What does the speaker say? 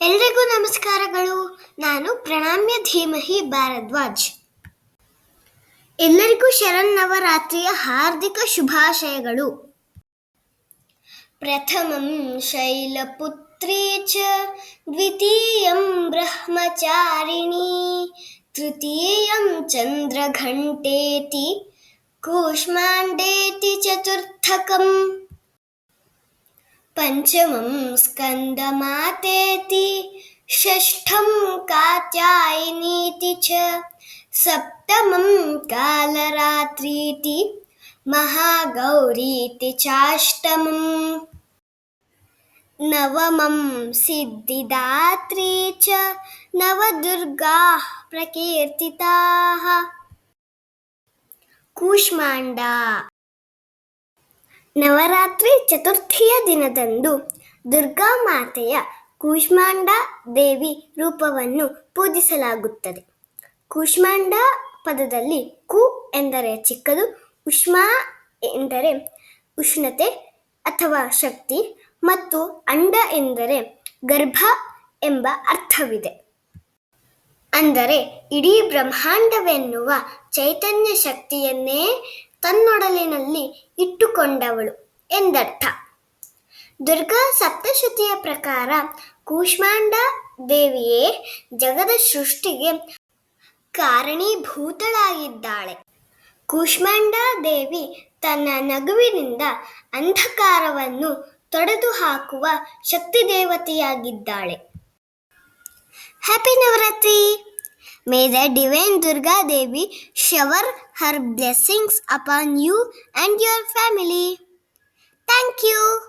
ಎಲ್ರಿಗೂ ನಮಸ್ಕಾರಗಳು. ನಾನು ಪ್ರಣಾಮ್ಯ ಧೀಮಹಿ ಭಾರದ್ವಾಜ್. ಎಲ್ಲರಿಗೂ ಶರನ್ನವರಾತ್ರಿಯ ಹಾರ್ದಿಕ ಶುಭಾಶಯಗಳು. ಪ್ರಥಮಂ ಶೈಲಪುತ್ರಿ ಚ, ದ್ವಿತೀಯಂ ಬ್ರಹ್ಮಚಾರಿಣಿ, ತೃತೀಯಂ ಚಂದ್ರಘಂಟೇತಿ, ಕೂಷ್ಮಾಂಡೇತಿ ಚತುರ್ಥಕಂ. पञ्चमं स्कन्दमातेति षष्ठं कात्यायनीति च सप्तमं कालरात्रीति महागौरीति चाष्टमम्। नवमं सिद्धिदात्री च नवदुर्गाः प्रकीर्तिताः। कूष्माण्डा ನವರಾತ್ರಿ ಚತುರ್ಥಿಯ ದಿನದಂದು ದುರ್ಗಾ ಮಾತೆಯ ಕೂಷ್ಮಾಂಡ ದೇವಿ ರೂಪವನ್ನು ಪೂಜಿಸಲಾಗುತ್ತದೆ. ಕೂಷ್ಮಾಂಡ ಪದದಲ್ಲಿ ಕು ಎಂದರೆ ಚಿಕ್ಕದು, ಉಷ್ಮಾ ಎಂದರೆ ಉಷ್ಣತೆ ಅಥವಾ ಶಕ್ತಿ ಮತ್ತು ಅಂಡ ಎಂದರೆ ಗರ್ಭ ಎಂಬ ಅರ್ಥವಿದೆ. ಅಂದರೆ ಇಡೀ ಬ್ರಹ್ಮಾಂಡವೆನ್ನುವ ಚೈತನ್ಯ ಶಕ್ತಿಯನ್ನೇ ತನ್ನೊಡಲಿನಲ್ಲಿ ಇಟ್ಟುಕೊಂಡವಳು ಎಂದರ್ಥ. ದುರ್ಗಾ ಸಪ್ತಶತಿಯ ಪ್ರಕಾರ ಕೂಷ್ಮಾಂಡ ದೇವಿಯೇ ಜಗದ ಸೃಷ್ಟಿಗೆ ಕಾರಣೀಭೂತಳಾಗಿದ್ದಾಳೆ. ಕೂಷ್ಮಾಂಡ ದೇವಿ ತನ್ನ ನಗುವಿನಿಂದ ಅಂಧಕಾರವನ್ನು ತೊಡೆದು ಹಾಕುವ ಶಕ್ತಿ ದೇವತೆಯಾಗಿದ್ದಾಳೆ happy Navratri! May the divine Durga Devi shower her blessings upon you and your family. Thank you.